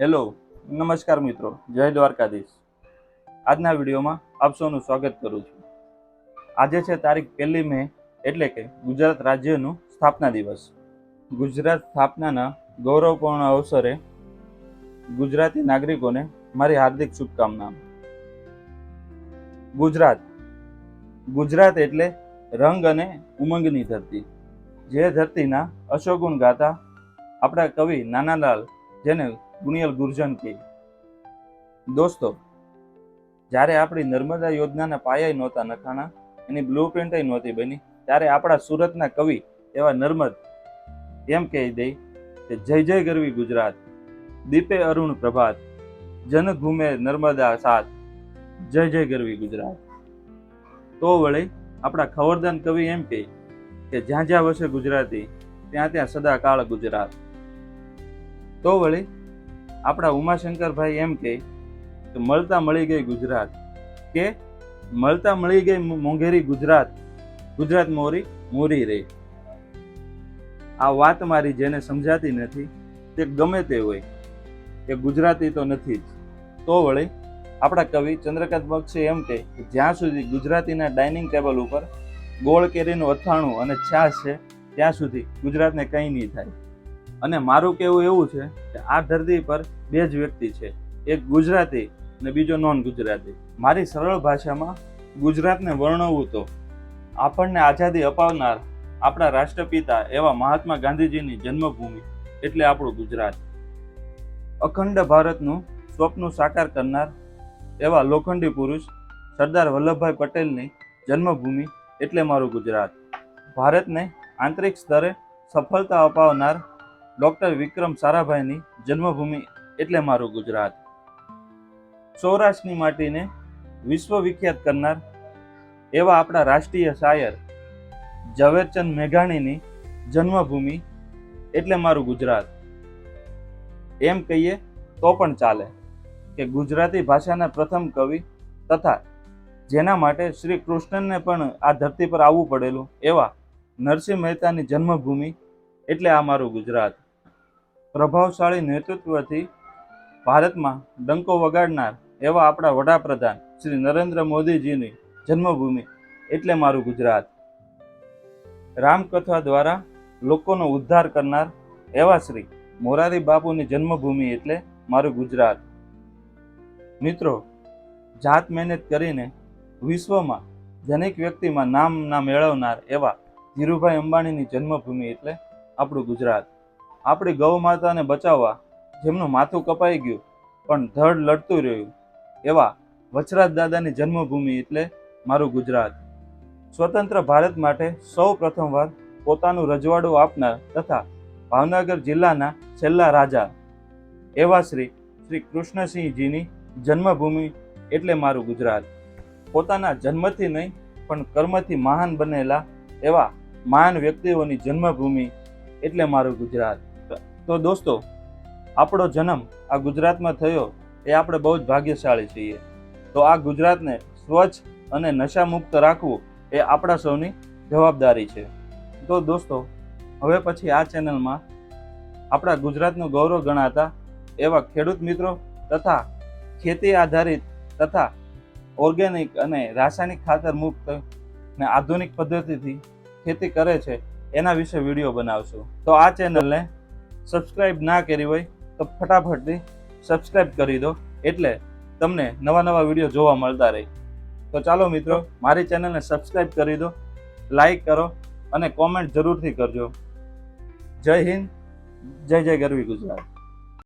Hello, નમસ્કાર મિત્રો, જય દ્વારકાધીશ. આજના વિડીયોમાં આપ સૌનું સ્વાગત કરું છું. આજે છે તારીખ પહેલી મે એટલે કે ગુજરાત રાજ્યનું સ્થાપના દિવસ. ગુજરાત સ્થાપનાના ગૌરવપૂર્ણ અવસરે ગુજરાતી નાગરિકોને મારી હાર્દિક શુભકામના. ગુજરાત. ગુજરાત એટલે રંગ અને ઉમંગની ધરતી. જે ધરતીના અશોગુણ ગાતા આપણા કવિ નાનાલાલ જેને ગુણિયલ ગુર્જન કહે, દોસ્તો, જ્યારે આપણી નર્મદા યોજનાના પાયા નહોતા નખાણા, એની બ્લુ પ્રિન્ટ નહોતી બની, ત્યારે આપણા સુરતના કવિ એવા નર્મદ એમ કહી દે કે, જય જય ગરવી ગુજરાત, દીપે અરુણ પ્રભાત, જન નર્મદા સાથ જય જય ગરવી ગુજરાત. તો વળી આપણા ખવરદાન કવિ એમ કહે કે, જ્યાં જ્યાં વસે ગુજરાતી, ત્યાં ત્યાં સદા કાળ ગુજરાત. તો વળી આપણા ઉમાશંકરભાઈ એમ કહે કે મળતા મળી ગઈ ગુજરાત. કે, મળતા મળી ગઈ મોંઘેરી ગુજરાત. ગુજરાત મોરી મોરી રે. આ વાત મારી જેને સમજાતી નથી, તે ગમે તે હોય એ ગુજરાતી તો નથી જ. તો વળી, આપણા કવિ ચંદ્રકાંત બક્ષે એમ કે જ્યાં સુધી ગુજરાતીના ડાઇનિંગ ટેબલ ઉપર ગોળ કેરીનું અથાણું અને છાશ છે, ત્યાં સુધી ગુજરાતને કંઈ નહીં થાય. અને મારું કહેવું એવું છે કે આ ધરતી પર બે જ વ્યક્તિ છે. એક ગુજરાતી અને બીજો નોન ગુજરાતી મારી સરળ ભાષામાં ગુજરાતને વર્ણવવું તો આપણને આઝાદી અપાવનાર આપણા રાષ્ટ્રપિતા એવા મહાત્મા ગાંધીજીની જન્મભૂમિ એટલે આપણું ગુજરાત. અખંડ ભારતનું સ્વપ્ન સાકાર કરનાર એવા લોખંડી પુરુષ સરદાર વલ્લભભાઈ પટેલની જન્મભૂમિ એટલે મારું ગુજરાત. ભારતને આંતરિક સ્તરે સફળતા અપાવનાર ડૉક્ટર વિક્રમ સારાભાઈની જન્મભૂમિ એટલે મારું ગુજરાત. સૌરાષ્ટ્રની માટીને વિશ્વ વિખ્યાત કરનાર એવા આપણા રાષ્ટ્રીય શાયર ઝવેરચંદ મેઘાણીની જન્મભૂમિ એટલે મારું ગુજરાત. એમ કહીએ તો પણ ચાલે કે ગુજરાતી ભાષાના પ્રથમ કવિ તથા જેના માટે શ્રી કૃષ્ણને પણ આ ધરતી પર આવવું પડેલું એવા નરસિંહ મહેતાની જન્મભૂમિ એટલે આ મારું ગુજરાત. પ્રભાવશાળી નેતૃત્વથી ભારતમાં ડંકો વગાડનાર એવા આપણા વડાપ્રધાન શ્રી નરેન્દ્ર મોદીજીની જન્મભૂમિ એટલે મારું ગુજરાત. રામકથા દ્વારા લોકોનો ઉદ્ધાર કરનાર એવા શ્રી મોરારી બાપુની જન્મભૂમિ એટલે મારું ગુજરાત. મિત્રો, જાત મહેનત કરીને વિશ્વમાં જનેક વ્યક્તિમાં નામ ના મેળવનાર એવા ધીરુભાઈ અંબાણીની જન્મભૂમિ એટલે આપણું ગુજરાત. આપણી ગૌ માતાને બચાવવા જેમનું માથું કપાઈ ગયું, પણ ધડ લડતું રહ્યું. એવા વચરાજ દાદાની જન્મભૂમિ એટલે મારું ગુજરાત. સ્વતંત્ર ભારત માટે સૌ પ્રથમવાર પોતાનું રજવાડું આપનાર તથા ભાવનગર જિલ્લાના છેલ્લા રાજા એવા શ્રી શ્રી કૃષ્ણસિંહજીની જન્મભૂમિ એટલે મારું ગુજરાત. પોતાના જન્મથી નહીં, પણ કર્મથી મહાન બનેલા એવા મહાન વ્યક્તિઓની જન્મભૂમિ એટલે મારું ગુજરાત. તો દોસ્તો, આપણો જન્મ આ ગુજરાતમાં થયો એ આપણે બહુ જ ભાગ્યશાળી છીએ. તો આ ગુજરાતને સ્વચ્છ અને નશામુક્ત રાખવું એ આપણા સૌની જવાબદારી છે. તો દોસ્તો, હવે પછી આ ચેનલમાં આપણા ગુજરાતનું ગૌરવ ગણાતા એવા ખેડૂત મિત્રો તથા ખેતી આધારિત તથા ઓર્ગેનિક અને રાસાયણિક ખાતર મુક્ત ને આધુનિક પદ્ધતિથી ખેતી કરે છે એના વિશે વીડિયો બનાવશું. તો આ ચેનલને સબસ્ક્રાઈબ ના કરી હોય તો ફટાફટથી સબસ્ક્રાઈબ કરી દો. એટલે તમને નવા નવા વીડિયો જોવા મળતા રહે. તો ચાલો મિત્રો, મારી ચેનલને સબસ્ક્રાઈબ કરી દો લાઈક કરો અને કોમેન્ટ જરૂરથી કરજો. જય હિન્દ, જય જય ગરવી ગુજરાત.